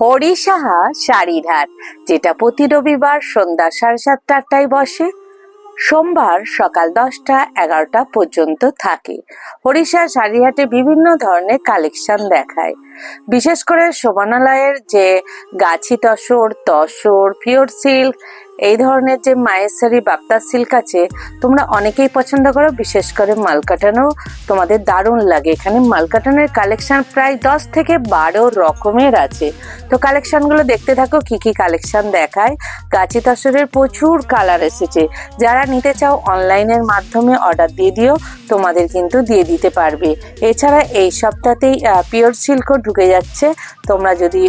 হরিসাহা হাট যেটা প্রতি রবিবার সন্ধ্যা সাড়ে সাতটা আটটায় বসে। সোমবার সকাল দশটা এগারোটা পর্যন্ত থাকে। হরিষা শাড়িহাটে বিভিন্ন ধরনের কালেকশন দেখায়। বিশেষ করে শোভনালয়ের যে গাছি তসর তসর, পিওর সিল্ক এই ধরনের যে মায়ের বাপ্তা সিল্ক আছে, তোমরা অনেকেই পছন্দ করো, বিশেষ করে মালকাটানো তোমাদের দারুণ লাগে এখানে। মালকাটানের কালেকশন প্রায় দশ থেকে বারো রকমের আছে। তো কালেকশনগুলো দেখতে থাকো, কি কি কালেকশন দেখায়। গাছি তসরের প্রচুর কালার এসেছে। যারা নিতে চাও, অনলাইনের মাধ্যমে অর্ডার দিয়ে দিও, তোমাদের কিন্তু দিয়ে দিতে পারবে। এছাড়া এই সপ্তাহতেই পিওর সিল্কও ঢুকে যাচ্ছে। তোমরা যদি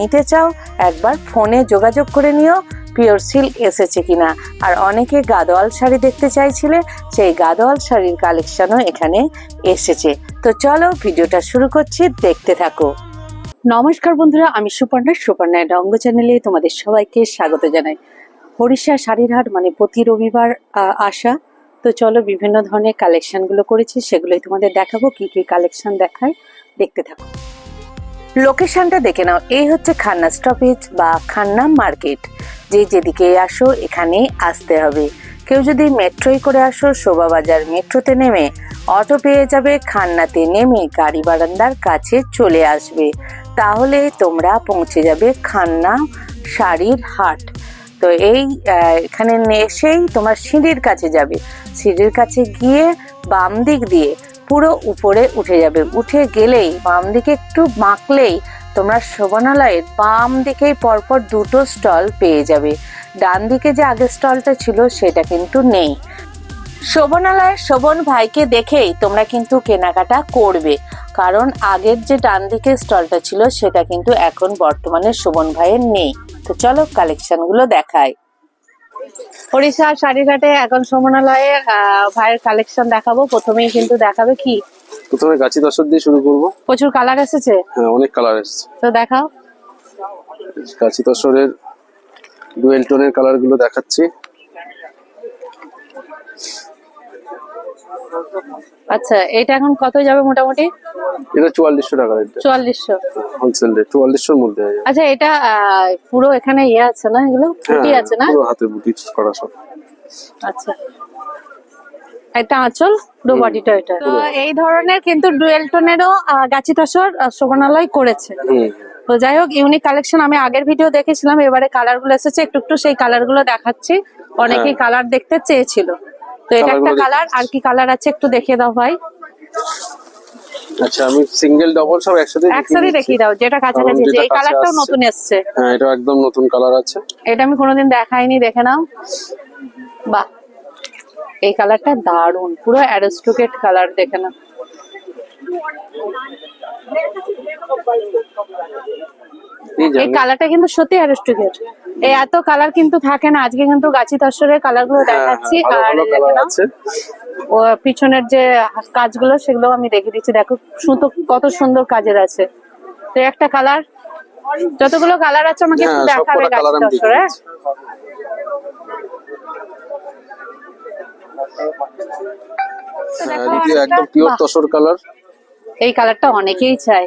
নিতে চাও, একবার ফোনে যোগাযোগ করে নিও। পিওর সিল্ক এসেছে কিনা। আর অনেকে গাদোয়াল শাড়ি দেখতে চাইছিলে, সেই গাদোয়াল শাড়ির কালেকশনও এখানে এসেছে। তো চলো ভিডিওটা শুরু করছি, দেখতে থাকো। নমস্কার বন্ধুরা, আমি সুপর্ণা। সুপর্ণা রঙ্গ চ্যানেলে তোমাদের সবাইকে স্বাগত জানাই। হরিষা শাড়ির হাট মানে প্রতি রবিবার আসা। তো চলো বিভিন্ন ধরনের কালেকশনগুলো করেছি, সেগুলোই তোমাদের দেখাবো, কি কি কালেকশন দেখায়, দেখতে থাকো। লোকেশনটা দেখে নাও। এই হচ্ছে খান্না স্টপেজ বা খান্না মার্কেট যে যেদিকে আসো এখানে আসতে হবে। কেউ যদি মেট্রোয় করে আসো, শোভাবাজার মেট্রোতে নেমে অটো পেয়ে যাবে, খান্নাতে নেমে গাড়ি বারান্দার কাছে চলে আসবে। তাহলে তোমরা পৌঁছে যাবে খান্না শাড়ির হাট। তো এই এখানে এসেই তোমার সিঁড়ির কাছে যাবে। সিঁড়ির কাছে গিয়ে বাম দিক দিয়ে পুরো উপরে উঠে যাবে। উঠে গেলেই বাম দিকে একটু বাঁকলেই তোমরা শোভনালয়ের বাম দিকেই পরপর দুটো স্টল পেয়ে যাবে। ডান দিকে যে আগের স্টলটা ছিল সেটা কিন্তু নেই। শোভনালয়ের শোভন ভাইকে দেখেই তোমরা কিন্তু কেনাকাটা করবে। কারণ আগের যে ডান দিকের স্টলটা ছিল সেটা কিন্তু এখন বর্তমানে শোভন ভাইয়ের নেই। তো চলো কালেকশনগুলো দেখাই। ওড়িশা শাড়িঘাটে এখন সমনালয়ে ভাইয়ের কালেকশন দেখাবো। প্রথমেই কিন্তু দেখাবে কি? প্রথমে গাছি দশর দিয়ে শুরু করব। প্রচুর কালার এসেছে? হ্যাঁ অনেক কালার এসেছে। তো দেখাও। গাছি দশরের ডুয়েল টোনের কালারগুলো দেখাচ্ছি। আচ্ছা এটা এখন কত যাবে মোটামুটি? এটা চুয়াল্লিশশো টাকা রেট। চুয়াল্লিশশো। হোলসেল রেট চুয়াল্লিশশোর মধ্যে আচ্ছা এটা পুরো এখানে ইয়ে আছে না? এগুলো ফুটি হ্যাঁ, আছে না? পুরো হাতে বুটি করা সব। আচ্ছা। একটা আঁচল পুরো বডিটা এটা। তো এই ধরনের কিন্তু ডুয়েল টোনেরও গাছি শোভনালয় করেছে। তো যাই হোক ইউনিক কালেকশন আমি আগের ভিডিও দেখেছিলাম এবারে কালারগুলো এসেছে একটু একটু সেই কালারগুলো দেখাচ্ছি। অনেকেই কালার দেখতে চেয়েছিল। তো এটা একটা কালার আর কি কালার আছে একটু দেখিয়ে দাও ভাই। আচ্ছা আমি সিঙ্গেল ডবল সব একসাথে একসাথে দেখিয়ে দাও যেটা কাছাকাছি আছে। এই কালারটাও নতুন এসছে। হ্যাঁ এটা একদম নতুন কালার আছে। এটা আমি কোনোদিন দেখাইনি দেখে নাও। বাহ এই কালারটা দারুণ পুরো অ্যারিস্টোকেট কালার দেখে নাও। এই কালারটা কিন্তু সত্যি অ্যারিস্টোকেট এই এত কালার কিন্তু থাকে না। আজকে কিন্তু গাছি তসরের কালারগুলো দেখাচ্ছি হ্যাঁ, আর ও পিছনের যে কাজগুলো সেগুলো আমি দেখে দিচ্ছি। দেখো সুতো কত সুন্দর কাজের আছে। তো একটা কালার যতগুলো কালার আছে আমাকে হ্যাঁ, দেখাবে গাছি তসরে। হ্যাঁ দ্বিতীয় একদম পিওর তসর কালার এই কালারটা অনেকেই চায়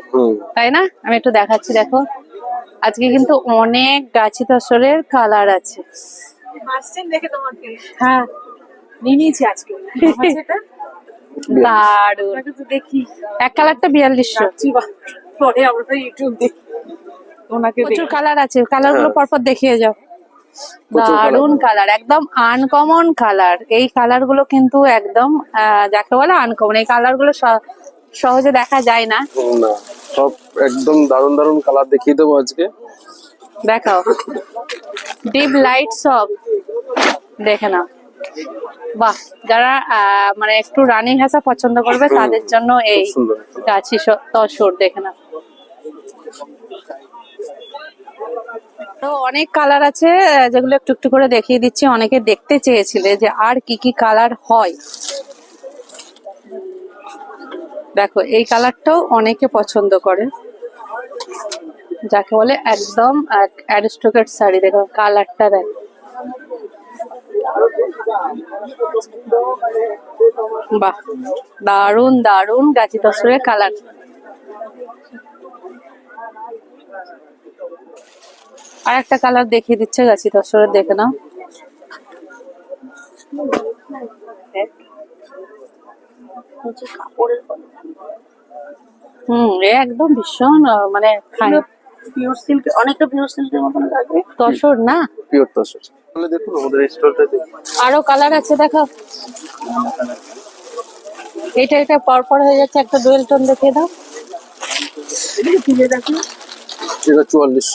তাই না? আমি একটু দেখাচ্ছি দেখো। আজকে কিন্তু অনেক গাছি তসরের কালার আছে। হ্যাঁ। নিয়ে নিয়েছি আজকে। দারুণ। দেখি। এক কালারটা বিয়াল্লিশশো পরে আমরা ইউটিউব দেখি। ওনাকে প্রচুর কালার আছে। কালারগুলো হ্যাঁ। পরপর দেখিয়ে যাও। কালার একদম আনকমন কালার এই কালারগুলো কিন্তু একদম আহ, যাকে বলে আনকমন এই কালারগুলো স- সহজে দেখা যায় না। সব একদম দারুণ দারুণ কালার দেখিয়ে দেবো আজকে। দেখাও। ডিপ লাইট সব। দেখে নাও। বাহ যারা মানে একটু রানী হাসা পছন্দ করবে তাদের জন্য এই গাছি তসর দেখে নাও। তো অনেক কালার আছে যেগুলো একটু একটু করে দেখিয়ে দিচ্ছি। অনেকে দেখতে চেয়েছিলে যে আর কি কি কালার হয়। দেখো, এই কালারটাও অনেকে পছন্দ করে। যাকে বলে একদম শাড়ি, দেখো কালারটা দেখ। বাহ দারুণ দারুণ গাছি তসরের কালার। আর একটা কালার দেখিয়ে দিচ্ছে গাছি তসরের দেখে নাও। হুম এ একদম ভীষণ আহ, মানে পিওর সিল্ক অনেকটা পিওর সিল্কের মতন লাগবে। তসর না? পিওর তসর। তাহলে দেখুন আমাদের স্টলটা দেখুন। আরও কালার আছে দেখো। এটা এটা পরপর হয়ে যাচ্ছে একটা ডুয়েল টোন দেখিয়ে দাও। এটা চুয়াল্লিশ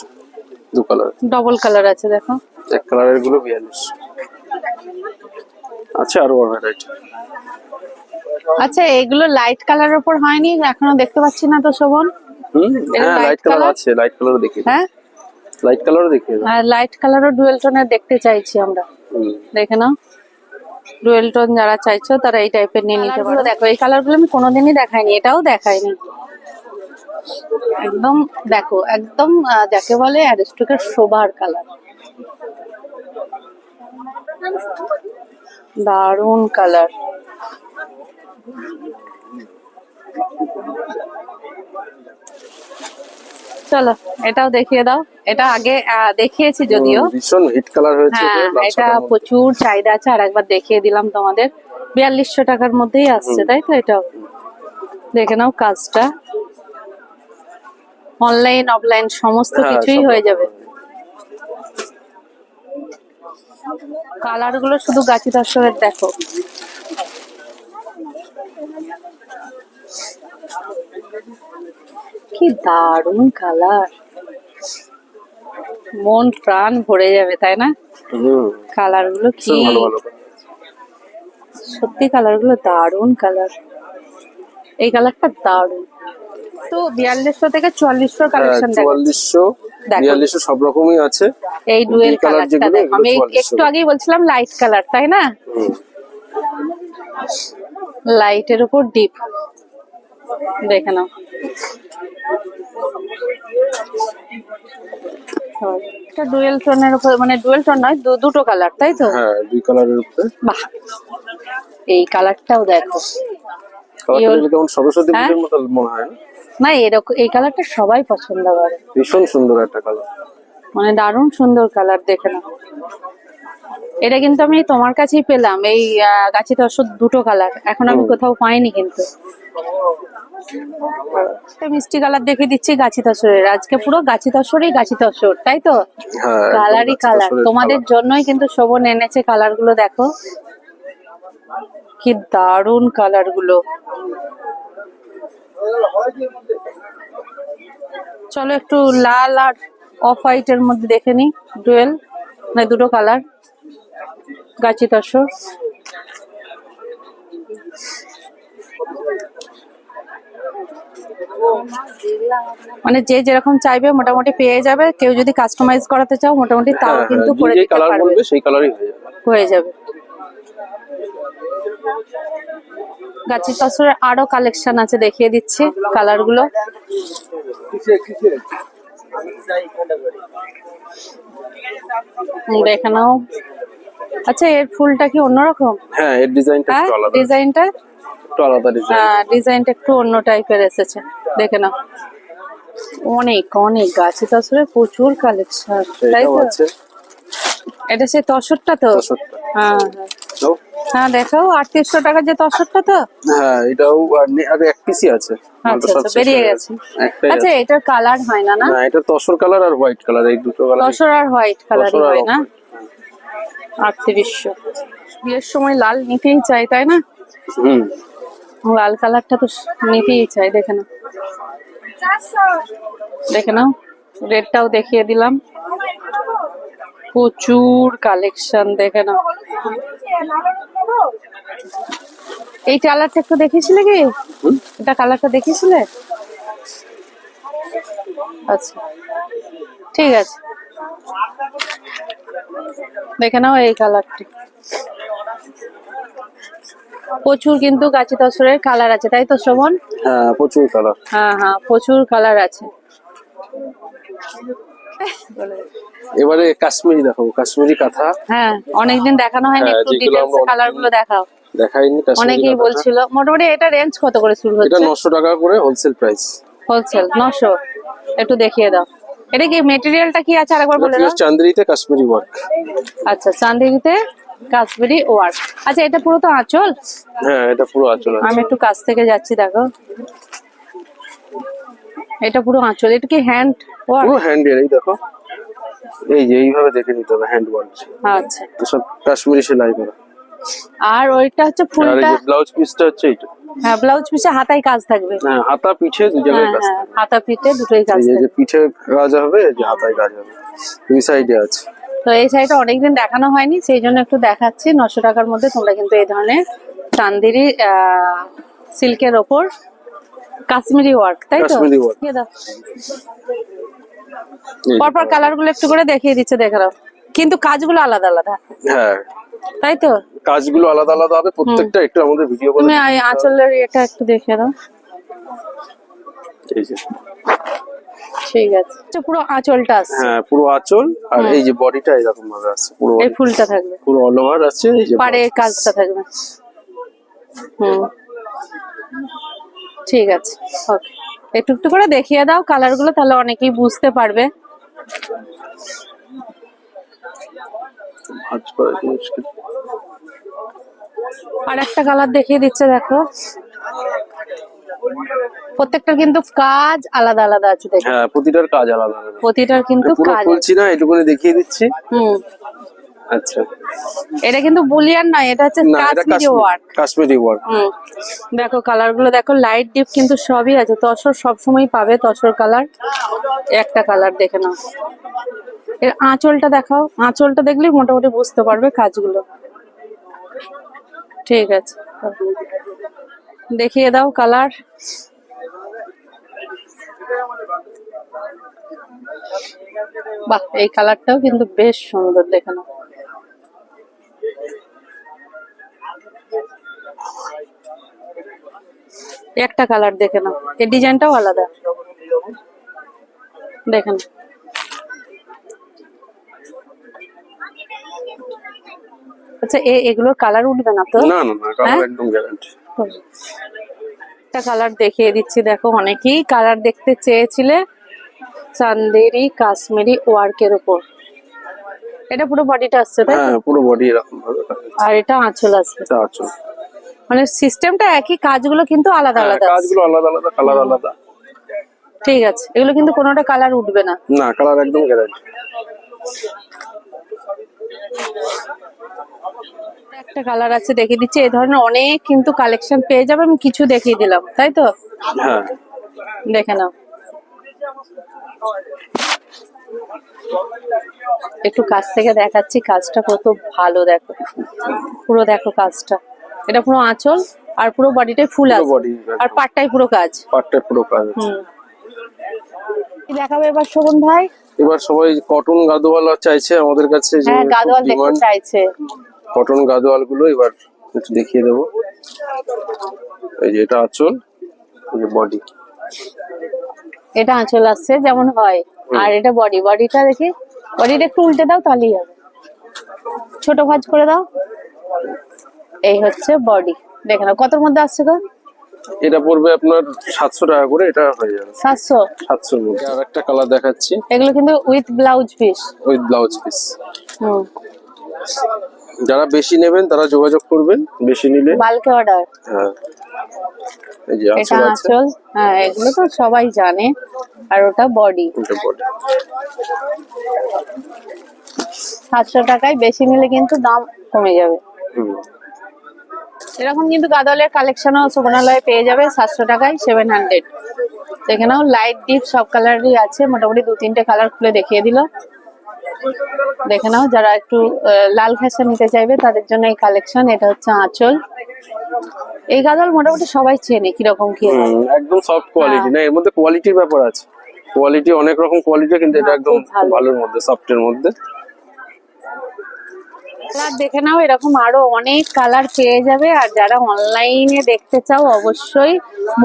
দু কালার ডবল কালার আছে দেখো। এক কালারেরগুলো বিয়াল্লিশ। আছে আরও ভ্যারাইটি আচ্ছা এগুলো লাইট কালারের উপর হয়নি? এখনও দেখতে পাচ্ছি না তো শোভন। হ্যাঁ লাইট কালার আছে লাইট কালারও হ্যাঁ? লাইট কালারও দেখিয়ে দাও লাইট কালারও ডুয়েল টোনের দেখতে চাইছি আমরা। দেখে নাও। ডুয়েল টোন যারা চাইছো তারা এই টাইপের নিয়ে নিতে পারো। দেখো এই কালারগুলো আমি কোনোদিনই দেখাইনি এটাও দেখাইনি। একদম দেখো একদম যাকে বলে অ্যারিস্টকের শোভার কালার দারুণ কালার চলো এটাও দেখিয়ে দাও। এটা আগে দেখিয়েছি যদিও। ভীষণ হিট কালার হয়েছে হ্যাঁ এটা। প্রচুর চাহিদা আছে আর একবার দেখিয়ে দিলাম তোমাদের। বিয়াল্লিশশো টাকার মধ্যেই আসছে তাই তো? এটাও। দেখে নাও কাজটা। অনলাইন অফলাইন সমস্ত হ্যাঁ, কিছুই হয়ে যাবে। কালারগুলো শুধু গাছি দর্শকের দেখো। কি দারুণ কালার মন প্রাণ ভরে যাবে তাই না? কালারগুলো কি? সত্যি কালারগুলো দারুণ কালার এই কালারটা দারুণ। তো বিয়াল্লিশশো থেকে চুয়াল্লিশশো কালেকশন চুয়াল্লিশশো বিয়াল্লিশশো সব রকমই আছে। এই ডুয়েল কালারটা দেখো। আমি একটু আগেই বলছিলাম লাইট কালার তাই না। লাইটের উপর ডিপ দেখে নাও। এটা ডুয়েল টোনের উপর মানে ডুয়েল টোন নয় দু- দুটো কালার তাই তো? হ্যাঁ দুই কালারের উপরে। বাহ। এই কালারটাও দেখো। সরস্বতী হ্যাঁ? পুজোর মতো মনে হয় না? না এরকম এই কালারটা সবাই পছন্দ করে। ভীষণ সুন্দর একটা কালার মানে দারুণ সুন্দর কালার দেখে নাও। এটা কিন্তু আমি তোমার কাছেই পেলাম এই গাছি তসর দুটো কালার এখন আমি কোথাও পাইনি কিন্তু। মিষ্টি কালার দেখে দিচ্ছি গাছি তসরের আজকে পুরো গাছি তসরই গাছি তসর তাই তো? হ্যাঁ কালারই কালার তোমাদের জন্যই কিন্তু শোভন এনেছে কালারগুলো দেখো। কি দারুণ কালারগুলো চলো একটু লাল আর অফ হোয়াইট এর মধ্যে দেখে নি ডুয়েল মানে দুটো কালার গাছি তসর মানে যে যেরকম চাইবে মোটামুটি পেয়ে যাবে। কেউ যদি কাস্টমাইজ করাতে চাও মোটামুটি তাও হ্যাঁ, কিন্তু হ্যাঁ, করে দিতে পারবে। সেই কালারই হয়ে যাবে। গাছের তসরের আরও কালেকশন আছে দেখিয়ে দিচ্ছি কালারগুলো। দেখে নাও আচ্ছা এর ফুলটা কি অন্যরকম? হ্যাঁ এর ডিজাইনটা হ্যাঁ আলাদা ডিজাইনটা একটু আলাদা ডিজাইন হ্যাঁ ডিজাইনটা একটু অন্য টাইপের এসেছে। দেখে নাও। অনেক অনেক গাছে তসরের প্রচুর কালেকশন তাই তো? এটা সেই তসরটা তো? হ্যাঁ হ্যাঁ। হ্যাঁ দেখো আটত্রিশশো টাকার যে তসরটা তো? হ্যাঁ এটাও আর এক পিসই আছে। আচ্ছা আচ্ছা বেরিয়ে গেছে। আচ্ছা এটার কালার হয় না না? এটা তসর কালার আর হোয়াইট কালার এই দুটো কালার তসর আর হোয়াইট কালারই হয় না? আটত্রিশশো। বিয়ের সময় লাল নিতেই চাই তাই না? হুম। লাল কালারটা তো নিতেই চাই দেখে নাও। দেখে নাও রেডটাও দেখিয়ে দিলাম। প্রচুর কালেকশন দেখে নাও। এই কালারটা একটু দেখিয়েছিলে কি? এটা কালারটা দেখিয়েছিলে? আচ্ছা ঠিক আছে। দেখে নাও এই কালারটি। প্রচুর কিন্তু গাছি তসরের কালার আছে তাই তো শোভন হ্যাঁ প্রচুর কালার হ্যাঁ হ্যাঁ প্রচুর কালার আছে। এবারে কাশ্মীরি দেখো কাশ্মীরি কাঁথা। হ্যাঁ অনেকদিন দেখানো হয়নি হ্যাঁ, একটু অনেকদিন- কালারগুলো দেখাও। দেখাইনি কাশ্মীরি অনেকেই বলছিল মোটামুটি এটা রেঞ্জ কত করে শুরু হচ্ছে এটা হচ্ছে? নশো টাকা করে হোলসেল প্রাইস হোলসেল নশো। একটু দেখিয়ে দাও। এটা কি মেটেরিয়ালটা কি আছে আরেকবার বলে দাও? চান্দেরিতে কাশ্মীরি ওয়ার্ক আচ্ছা চান্দিনীতে কাশ্মীরি ওয়ার্ক। আচ্ছা এটা পুরো তো আঁচল? হ্যাঁ এটা পুরো আঁচল আমি একটু কাছ থেকে যাচ্ছি দেখো। এটা পুরো আঁচল। এটা কি হ্যান্ড ওয়ার্ক পুরো হ্যান্ডের এই দেখো। এই যে এইভাবে দেখে নিতে হবে হ্যান্ড ওয়ার্ক আচ্ছা। সব কাশ্মীরি সেলাই করা। আর ওইটা হচ্ছে আর ফুলটা যে ব্লাউজ পিসটা হচ্ছে এইটা। হ্যাঁ ব্লাউজ পিসে হাতায় কাজ থাকবে। হ্যাঁ হাতা পিঠে দু জায়গায় হ্যাঁ কাজ হ্যাঁ হাতা পিঠে দুটোই কাজ এই যে- এই যে পিঠে কাজ হবে যে হাতায় কাজ হবে। দুই সাইডে আছে। তো এই শাড়িটা অনেকদিন দেখানো হয়নি সেই জন্য একটু দেখাচ্ছি। নশো টাকার মধ্যে তোমরা কিন্তু এই ধরনের চান্দেরি সিল্কের ওপর কাশ্মীরি ওয়ার্ক তাই তো। পরপর কালারগুলো একটু করে দেখিয়ে দিচ্ছে দেখে নাও। কিন্তু কাজগুলো আলাদা আলাদা। হ্যাঁ। তাই তো? কাজগুলো আলাদা আলাদা হবে প্রত্যেকটা একটু আমাদের ভিডিও করে তুমি আঁচলের এটা একটু দেখিয়ে দাও। এই যে। ঠিক আছে। আচ্ছা, পুরো আঁচলটা আসছে। হ্যাঁ পুরো আঁচল আর এই যে বডিটা এরকম ভাবে আছে পুরো এই ফুলটা থাকবে। পুরো অল ওভার আছে এই যে পাড়ে কাজটা থাকবে। হুম। ঠিক আছে ওকে। একটু একটু করে দেখিয়ে দাও কালারগুলো তাহলে অনেকেই বুঝতে পারবে। আর একটা কালার দেখিয়ে দিচ্ছে দেখো। প্রত্যেকটার কিন্তু কাজ আলাদা আলাদা আছে দেখো। হ্যাঁ প্রতিটার কাজ আলাদা আলাদা প্রতিটার কিন্তু পুরো কাজ। খুলছি না এটুকুনি দেখিয়ে দিচ্ছি। হুম। আচ্ছা। এটা কিন্তু বুলিয়ান নয় এটা হচ্ছে কাশ্মীরি ওয়ার্ক। কাশ্মীরি ওয়ার্ক। দেখো কালারগুলো দেখো লাইট ডিপ কিন্তু সবই আছে। তসর সবসময় পাবে তসর কালার। একটা কালার দেখে নাও। এর আঁচলটা দেখাও। আঁচলটা দেখলেই মোটামুটি বুঝতে পারবে কাজগুলো। ঠিক আছে। দেখিয়ে দাও কালার। বাহ এই কালারটাও কিন্তু বেশ সুন্দর দেখে নাও একটা কালার দেখে নাও এর ডিজাইনটাও আলাদা। দেখেন। আচ্ছা এ এগুলোর কালার উঠবে না তো? না না না কালার হ্যাঁ? একদম গ্যারান্টি একটা কালার দেখিয়ে দিচ্ছি দেখো অনেকেই কালার দেখতে চেয়েছিলে চান্দেরি কাশ্মীরি ওয়ার্কের উপর। এটা পুরো বডিটা আসছে তাই হ্যাঁ পুরো বডি এরকম ভাবে আর এটা আঁচল আসবে এটা আঁচল। মানে সিস্টেমটা একই কাজগুলো কিন্তু আলাদা হ্যাঁ, আলাদা। কাজগুলো আলাদা আলাদা কালার আলাদা। ঠিক আছে এগুলো কিন্তু কোনোটা কালার উঠবে না। না কালার একদম গ্যারান্টি একটা কালার আছে দেখিয়ে দিচ্ছি। এই ধরনের অনেক কিন্তু কালেকশন পেয়ে যাবে আমি কিছু দেখিয়ে দিলাম তাই তো? হ্যাঁ। দেখে নাও। একটু কাছ থেকে দেখাচ্ছি কাজটা কত ভালো দেখো। পুরো দেখো কাজটা। এটা পুরো আঁচল আর পুরো বডিটাই ফুল আছে আর পাটটাই পুরো কাজ। পাটটা পুরো কাজ কি দেখাবে এবার শোভন ভাই? এবার সবাই কটন গাদোয়ালা চাইছে আমাদের কাছে যে হ্যাঁ গাদোয়াল দেখতে চাইছে। কটন গাদোয়ালগুলো এবার একটু দেখিয়ে দেবো। এই যে এটা আঁচল এই যে বডি এটা আঁচল আসছে যেমন হয়। আর এটা বডি বডিটা দেখি বডিটা একটু উল্টে দাও তাহলেই হবে। ছোট ভাঁজ করে দাও। এই হচ্ছে বডি দেখে নাও কতর মধ্যে আসছে গো? এটা পড়বে আপনার সাতশো টাকা করে এটা হয়ে যাবে। সাতশো? সাতশোর মধ্যে। আর একটা কালার দেখাচ্ছি। এগুলো কিন্তু with blouse piece with blouse piece hmm. যারা বেশি নেবেন তারা যোগাযোগ করবেন বেশি নিলে। বাল্কে অর্ডার হ্যাঁ। এটা আঁচল হ্যাঁ এগুলো তো সবাই জানে। আর ওটা বডি সাতশো টাকায় বেশি নিলে কিন্তু দাম কমে যাবে। এরকম কিন্তু গাদলের কালেকশনও সুবর্ণালয়ে পেয়ে যাবে সাতশো টাকায় সেভেন হান্ড্রেড দেখে নাও লাইট ডিপ সব কালারই আছে মোটামুটি দু তিনটে কালার খুলে দেখিয়ে দিল। দেখে নাও যারা একটু লাল ঘাসা নিতে চাইবে তাদের জন্য এই কালেকশন এটা হচ্ছে আঁচল। এই গাদল মোটামুটি সবাই চেনে কীরকম কি হয়। একদম সফট কোয়ালিটি না এর মধ্যে কোয়ালিটির ব্যাপার আছে। কোয়ালিটি অনেক রকম কোয়ালিটি কিন্তু এটা একদম ভালোর মধ্যে সফটের মধ্যে। কালার দেখে নাও এরকম আরও অনেক কালার পেয়ে যাবে। আর যারা অনলাইনে দেখতে চাও অবশ্যই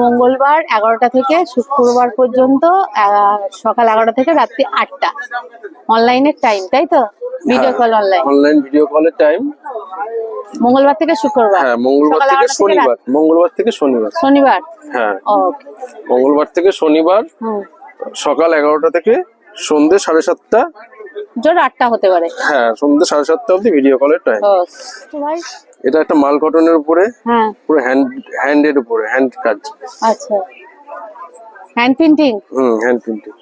মঙ্গলবার এগারোটা থেকে শুক্রবার পর্যন্ত সকাল এগারোটা থেকে রাত্রি আটটা। অনলাইনের টাইম তাই তো? Video call online online video কলের টাইম মঙ্গলবার থেকে শুক্রবার? হ্যাঁ মঙ্গলবার থেকে শনিবার। মঙ্গলবার থেকে শনিবার। শনিবার? হ্যাঁ। মঙ্গলবার থেকে শনিবার সকাল এগারোটা থেকে সন্ধ্যে সাড়ে সাতটা জোর আটটা হতে পারে। হ্যাঁ সন্ধ্যে সাড়ে সাতটা অবধি ভিডিও কলের টাইম ভাই। এটা একটা মাল কটনের উপরে হ্যাঁ। পুরো হ্যান্ড হ্যান্ডের উপরে হ্যান্ড কাজ। আচ্ছা। Hand printing hmm hand printing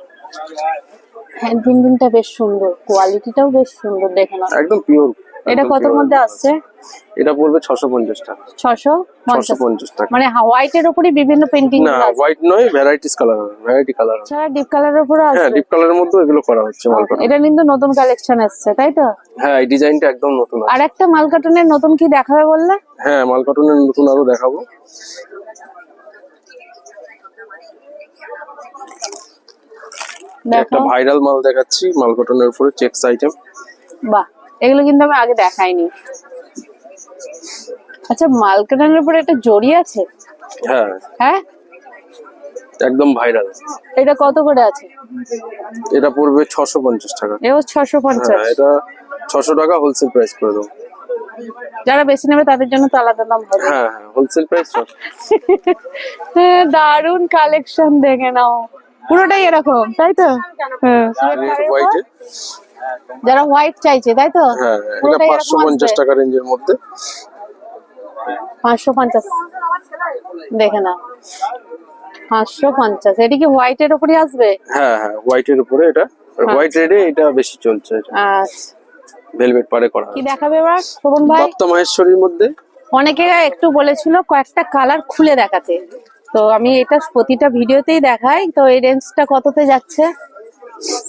hand প্রিন্টিংটা বেশ সুন্দর। কোয়ালিটিটাও বেশ সুন্দর দেখে একদম পিওর এটা কতর মধ্যে আসছে? এটা পড়বে ছশো পঞ্চাশ টাকা। ছশো ছশো পঞ্চাশ পঞ্চাশ টাকা। মানে হোয়াইটের উপরই বিভিন্ন পেন্টিং না হোয়াইট নয় ভ্যারাইটিস কালার ভ্যারাইটি কালার ছাড়া ডিপ কালারের উপরে আছে হ্যাঁ ডিপ কালারের মধ্যে এগুলো করা হচ্ছে মাল কটন এটা কিন্তু নতুন কালেকশন আসছে তাই তো? হ্যাঁ এই ডিজাইনটা একদম নতুন আছে। আর একটা মাল কার্টুনের নতুন কি দেখাবে বললে? হ্যাঁ মাল কটনের নতুন আরও দেখাবো। একটা ভাইরাল মাল দেখাচ্ছি মাল কটনের উপরে চেকস আইটেম বাহ। এগুলো কিন্তু আমি আগে দেখাইনি। আচ্ছা মাল কার্টুনের উপরে একটা জড়ি আছে? হ্যাঁ। হ্যাঁ? একদম ভাইরাল এটা কত করে আছে? এটা পড়বে ছশো পঞ্চাশ টাকা। এও ছশো পঞ্চাশ। হ্যাঁ এটা ছশো টাকা হোলসেল প্রাইস করে দেবো। যারা বেশি নেবে তাদের জন্য তো আলাদা দাম হবে। হ্যাঁ হ্যাঁ হোলসেল প্রাইস হ্যাঁ, দারুণ কালেকশন দেখে নাও। পুরোটাই এরকম তাই তো? হ্যাঁ। যারা হোয়াইট চাইছে তাই তো? হ্যাঁ এটা এরকম পঞ্চাশ আসবে? টাকা রেঞ্জের মধ্যে। পাঁচশো পঞ্চাশ। দেখে না পাঁচশো পঞ্চাশ। এটা কি হোয়াইটের উপরে আসবে? হ্যাঁ হ্যাঁ হোয়াইটের উপরে এটা। হোয়াইট রেডে এটা বেশি চলছে এটা। আচ্ছা। ভেলভেট পারে করা কি দেখাবে এবার? শোভন ভাই? দত্ত মাহেশ্বরীর মধ্যে। অনেকে একটু বলেছিল কয়েকটা কালার খুলে দেখাতে। তো আমি এটা প্রতিটা ভিডিওতেই দেখাই। তো এই রেঞ্জটা কততে যাচ্ছে?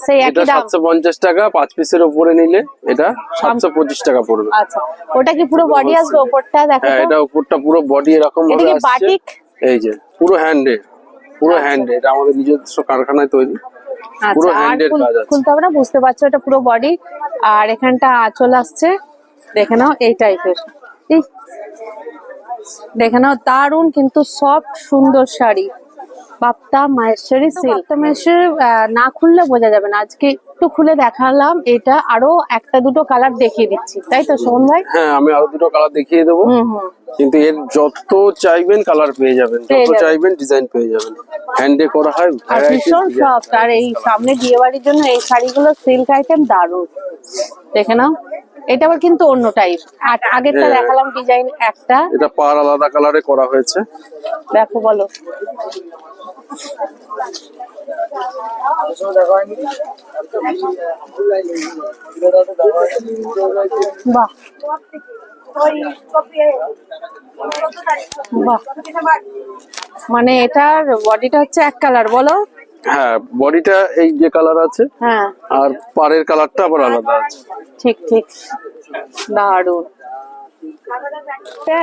সেই একই দাম? সাতশো পঞ্চাশ টাকা পাঁচ পিসের উপরে নিলে এটা সাতশো পঁচিশ টাকা পড়বে। আচ্ছা ওটা কি পুরো বডি আসবে ওপরটা? দেখো হ্যাঁ এটা উপরটা পুরো বডি এরকম এটা কি বাটিক এই যে পুরো হ্যান্ডে পুরো হ্যান্ডে এটা আমাদের নিজস্ব কারখানায় তৈরি। পুরো আচ্ছা এর খুল- কাজ আছে। খুলতে হবে না বুঝতে পারছ এটা পুরো বডি আর এখানটা আঁচল আসছে দেখে নাও এই টাইপের দেখে নাও দারুণ কিন্তু সফট সুন্দর শাড়ি। বাপ্তা মাহেশ্বরী সিল্ক মাহেশ্বরী না খুললে বোঝা যাবে না। আজকে একটু খুলে দেখালাম এটা আরও একটা দুটো কালার দেখিয়ে দিচ্ছি। তাই তো সোহন ভাই? হ্যাঁ আমি আরও দুটো কালার দেখিয়ে দেবো। কিন্তু এর যত চাইবেন কালার পেয়ে যাবেন যত চাইবেন ডিজাইন পেয়ে যাবেন। হ্যান্ডে করা হয় ভীষণ সফট আর এই সামনে বিয়ে বাড়ির জন্য এই শাড়িগুলো সিল্ক আইটেম দারুণ দেখে নাও। এটা আবার কিন্তু অন্য টাইপ আর আগেরটা হ্যাঁ। দেখালাম ডিজাইন একটা। এটা পার আলাদা কালারে করা হয়েছে। দেখো বলো। বাহ। বাহ। মানে এটার বডিটা হচ্ছে এক কালার বলো। হ্যাঁ বডিটা এই যে কালার আছে হ্যাঁ। আর পাড়ের কালারটা আবার আলাদা আছে। ঠিক ঠিক। দারুণ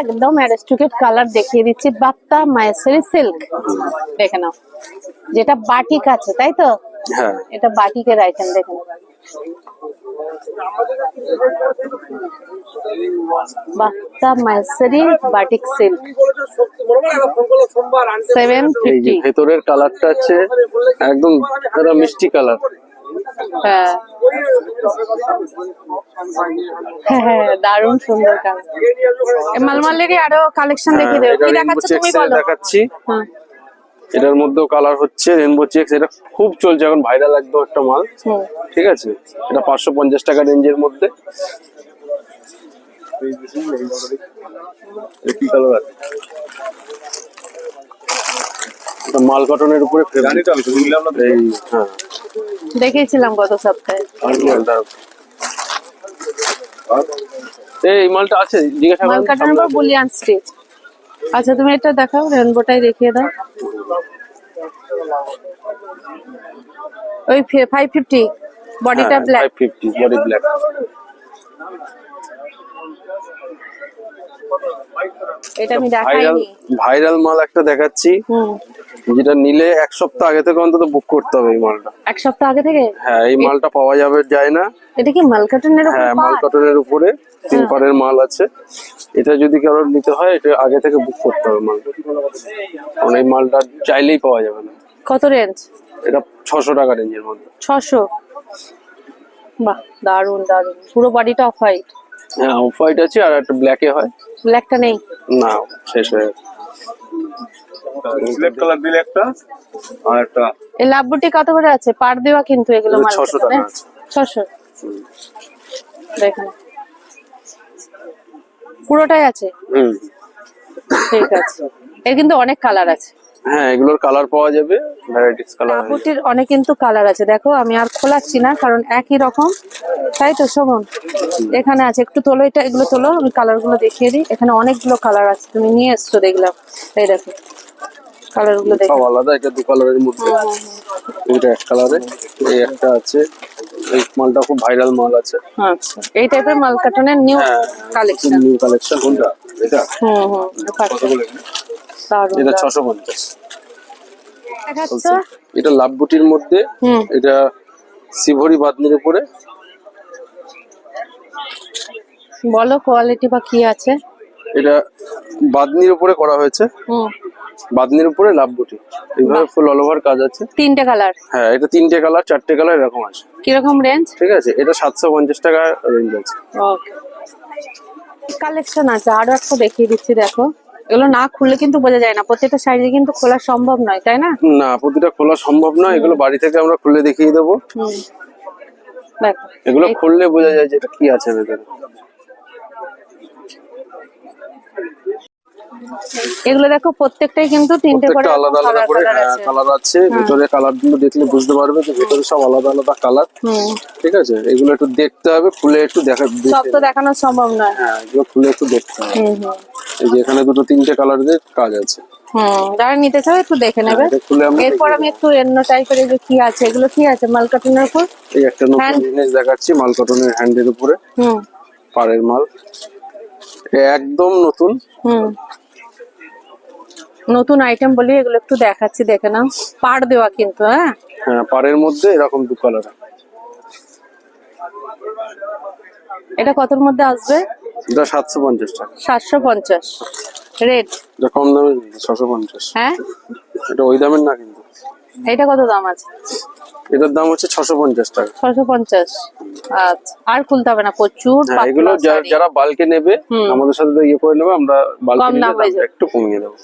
একদম অ্যারেস্টুকেট কালার দেখিয়ে দিচ্ছি। বাপ্তা মায়াসেরি সিল্ক দেখে নাও। যেটা বাটিক আছে তাই তো? হ্যাঁ। এটা বাটিকের আইটেম দেখে নাও। বাপ্তা মায়েসেরি বাটিক সিল্ক। সেভেন ফিফটি ভেতরের কালারটা আছে একদম একটা মিষ্টি কালার। হ্যাঁ। হ্যাঁ হ্যাঁ দারুণ সুন্দর কালার মালমালেরই আরও কালেকশন দেখিয়ে দেবো কি দেখাচ্ছ তুমি বলো? দেখাচ্ছি। হ্যাঁ। এটার মধ্যেও কালার হচ্ছে রেনবো চেক্স এটা খুব চলছে এখন ভাইরাল একদম একটা মাল। ঠিক আছে? এটা পাঁচশো পঞ্চাশ টাকা রেঞ্জের মধ্যে। কি কালার আছে? মাল কটনের উপরে হ্যাঁ। দেখিয়েছিলাম গত সপ্তাহে। এই এই মালটা আছে জিজ্ঞাসা করেন মালকাটার উপর বুলিয়ান স্টিচ আচ্ছা তুমি এটা দেখাও রেনবোটাই দেখিয়ে দাও। ওই ফাইভ ফিফটি বডিটা black five fifty body black এটা আমি ভাইরাল দেখাইনি। ভাইরাল মাল একটা দেখাচ্ছি। যেটা নিলে এক সপ্তাহ আগে থেকে অন্তত বুক করতে হবে এই মালটা। এক সপ্তাহ আগে থেকে? হ্যাঁ এই মালটা পাওয়া যাবে যায় না। এটা কি মালকাটনের উপর হ্যাঁ মাল? উপরে তিন পারের মাল আছে। এটা যদি কারোর নিতে হয় এটা আগে থেকে বুক করতে হবে মালটা কারণ এই মালটা চাইলেই পাওয়া যাবে না। কত রেঞ্জ এটা ছশো টাকা রেঞ্জের মধ্যে। ছশো। বাহ দারুণ দারুণ পুরো বডিটা অফ হোয়াইট হ্যাঁ অফ হোয়াইট আছে আর একটা ব্ল্যাকে হয়। ব্ল্যাকটা নেই। না শেষ হয়ে গেছে। সিলেক্ট কালার দিলে একটা? আর একটা। এই লাভবুটি কত করে আছে? পার দেওয়া কিন্তু এগুলো মাল 600 টাকা আছে। ছশো। দেখেন। পুরোটাই আছে? হুম। ঠিক আছে। এর কিন্তু অনেক কালার আছে। হ্যাঁ এগুলোর কালার পাওয়া যাবে ভ্যারাইটিস কালার লাভবুটির অনেক কিন্তু কালার আছে। দেখো আমি আর খোলাচ্ছি না কারণ একই রকম। তাই তো শোভন? এখানে আছে একটু তোলো এটা এগুলো তোলো আমি কালারগুলো দেখিয়ে দিই। এখানে অনেকগুলো কালার আছে তুমি নিয়ে এসছো দেখলাম। এই দেখো কালারগুলো দেখো। আলাদা এটা দু কালারের মধ্যে। এটা এক কালারে এই একটা আছে। এই মালটা খুব ভাইরাল মাল আছে। আচ্ছা এই টাইপের মাল কার্টনের নিউ কালেকশন নিউ কালেকশন কোনটা? এটা? হুম হুম এটা দারুণ। ছশো পঞ্চাশ। দেখাচ্ছ? এটা লাভ বুটির মধ্যে হুম। এটা শিভরি বাদনির উপরে। বলো কোয়ালিটি বা কি আছে? এটা বাদনির উপরে করা হয়েছে। হুম। বাদনির উপরে লাভ বুটি। এইভাবে ফুল অল ওভার কাজ আছে। তিনটে কালার হ্যাঁ এটা তিনটে কালার চারটে কালার এরকম আছে। কীরকম রেঞ্জ ঠিক আছে এটা সাতশো পঞ্চাশ টাকা রেঞ্জ আছে। ওকে কালেকশন আছে আরও একটা দেখিয়ে দিচ্ছি দেখো। এগুলো না খুললে কিন্তু বোঝা যায় না প্রত্যেকটা শাড়ি কিন্তু খোলা সম্ভব নয় তাই না? না প্রতিটা খোলা সম্ভব নয় এগুলো বাড়ি থেকে আমরা খুলে দেখিয়ে দেবো। এগুলো খুললে বোঝা যায় যে এটা কি আছে ভেতরে। এগুলো দেখো প্রত্যেকটাই কিন্তু তিনটে করে আলাদা আলাদা করে কালার আছে। কালার আছে কালারগুলো দেখলে বুঝতে পারবে যে ভেতরে সব আলাদা আলাদা কালার ঠিক আছে? এগুলো একটু দেখতে হবে খুলে একটু দেখা সব তো দেখানো সম্ভব নয়। হ্যাঁ এগুলো খুলে একটু দেখতে হবে। এই যে এখানে দুটো তিনটে কালারের কাজ আছে। হুম যারা নিতে চাও একটু দেখে নেবে। আমরা এরপর আমি একটু অন্য টাইপের যে কি আছে এগুলো কি আছে? মাল উপর? এই একটা নতুন জিনিস দেখাচ্ছি মাল কটনের হ্যান্ডের উপরে। হুম। পাড়ের মাল। একদম নতুন। হুম। নতুন আইটেম বলি এগুলো একটু দেখাচ্ছি দেখে নাও। পাড় দেওয়া কিন্তু হ্যাঁ? হ্যাঁ পাড়ের মধ্যে এরকম দু কালার এটা কতর মধ্যে আসবে? এটা সাতশো পঞ্চাশ টাকা। সাতশো পঞ্চাশ। রেড এটা কম দামে ছশো পঞ্চাশ। হ্যাঁ? এটা ওই দামের না কিন্তু। এটা কত দাম আছে? এটার দাম হচ্ছে ছশো পঞ্চাশ টাকা। ছশো পঞ্চাশ। আচ্ছা আর খুলতে হবে না প্রচুর হ্যাঁ এগুলো যারা বালকে নেবে আমাদের সাথে ইয়ে করে নেবে আমরা বালকে। একটু কমিয়ে দেবো।